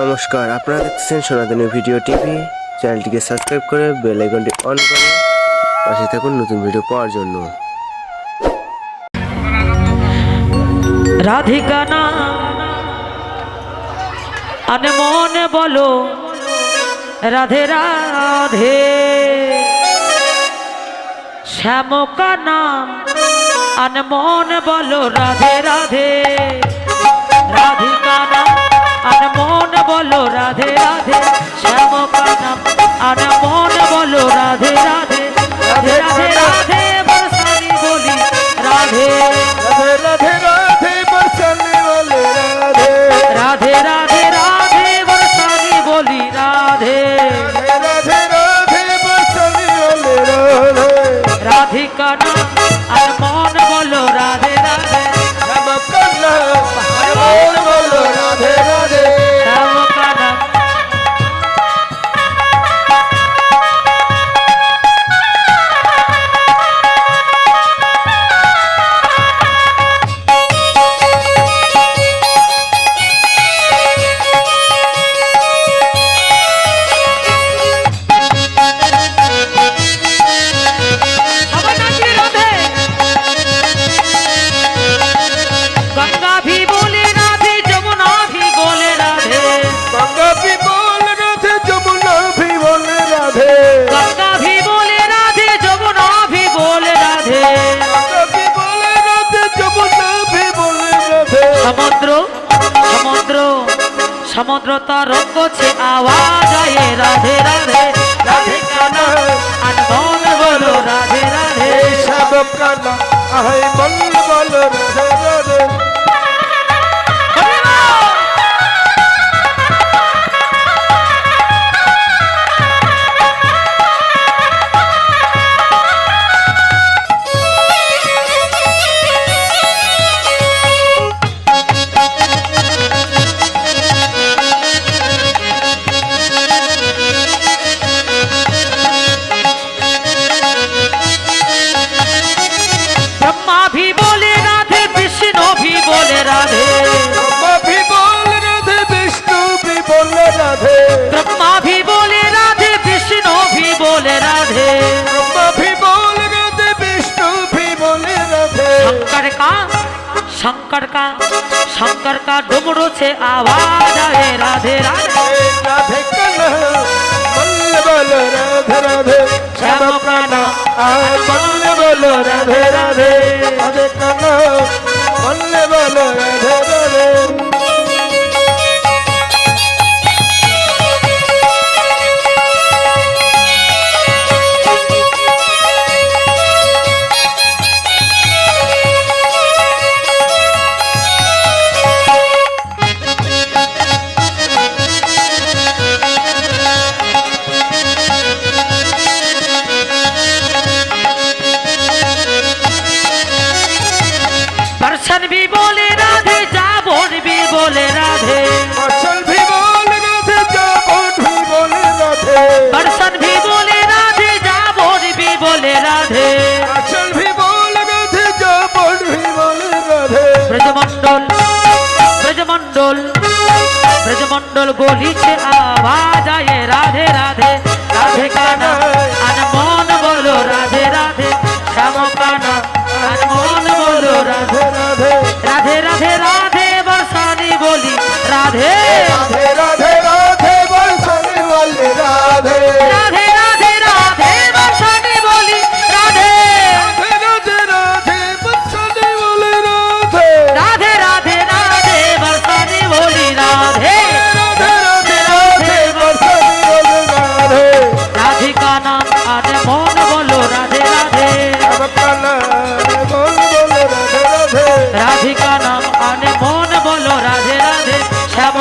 নমস্কার, আপনারা দেখতেছেন সনাতনী ভিডিও টিভি। চ্যানেলটিকে সাবস্ক্রাইব করে বেল আইকনটি অন করে পাশে থাকুন নতুন ভিডিও পাওয়ার জন্য। রাধিকা না, আনে মনে বলো, রাধে রাধে। শ্যামকা নাম আনে মনে বলো, রাধে রাধে। সমুদ্র সমুদ্র সমুদ্র তার করছে আওয়াজ রাধে রাধে রাধে কানা আর মন রাধে রাধে। সব কানা রাধে রাধে। शंकर का शंकर का डुमरू से आवाज आए राधे राधे राधे कन्हा मल्ल बोलो राधे राधे श्याम प्राणा आय मल्ल बोलो राधे राधे राधे कन्हा मल्ल बोलो राधे राधे রাধে। আচল ভি বল গাধে জপন ভি বল রাধে। ব্রজমণ্ডল ব্রজমণ্ডল ব্রজমণ্ডল গলিছে আওয়াজ আয়ে রাধে রাধে রাধে কানা।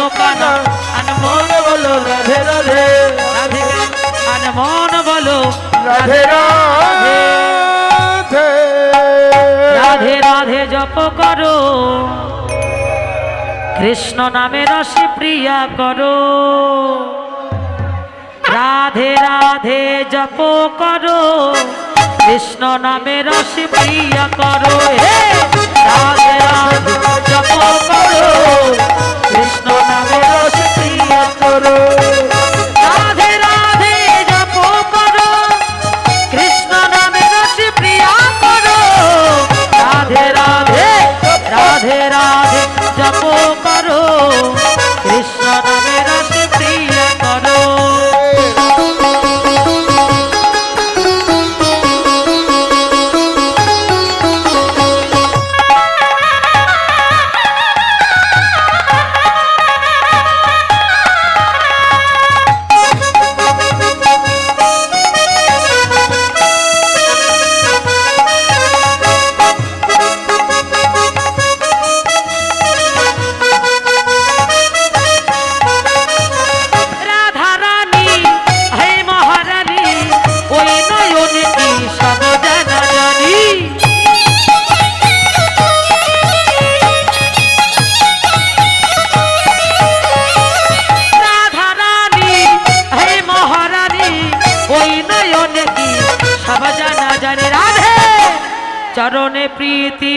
পান আনমন বলো রাধে রাধে। রাধিকা আনমন বলো রাধে। রাধে। রাধে রাধে জপ করো। কৃষ্ণ নামে রসে প্রিয়া করো। রাধে রাধে জপ করো। কৃষ্ণ নামে রসে প্রিয়া করো। হে!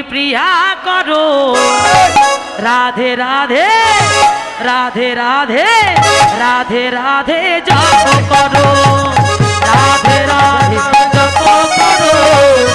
প্রিয়া করো। রাধে রাধে রাধে রাধে রাধে রাধে জপ করো। রাধে রাধে জপ করো।